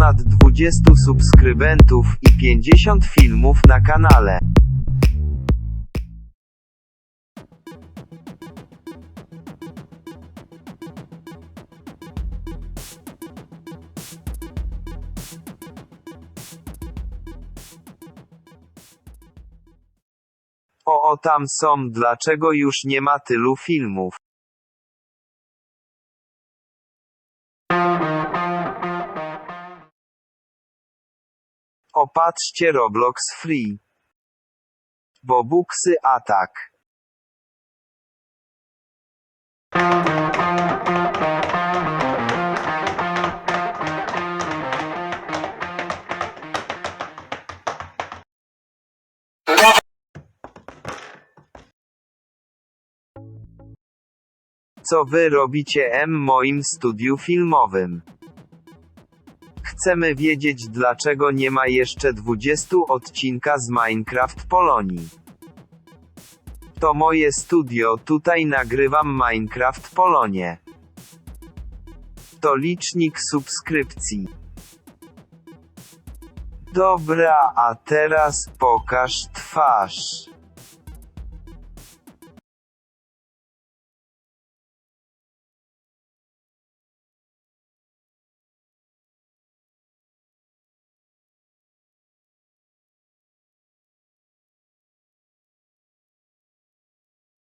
ponad 20 subskrybentów i 50 filmów na kanale. O, o tam są, dlaczego już nie ma tylu filmów? Opatrzcie Roblox Free. Bobuksy atak. Co wy robicie m moim studiu filmowym? Chcemy wiedzieć dlaczego nie ma jeszcze 20 odcinka z Minecraft Polonii. To moje studio, tutaj nagrywam Minecraft Polonie. To licznik subskrypcji. Dobra, a teraz pokaż twarz.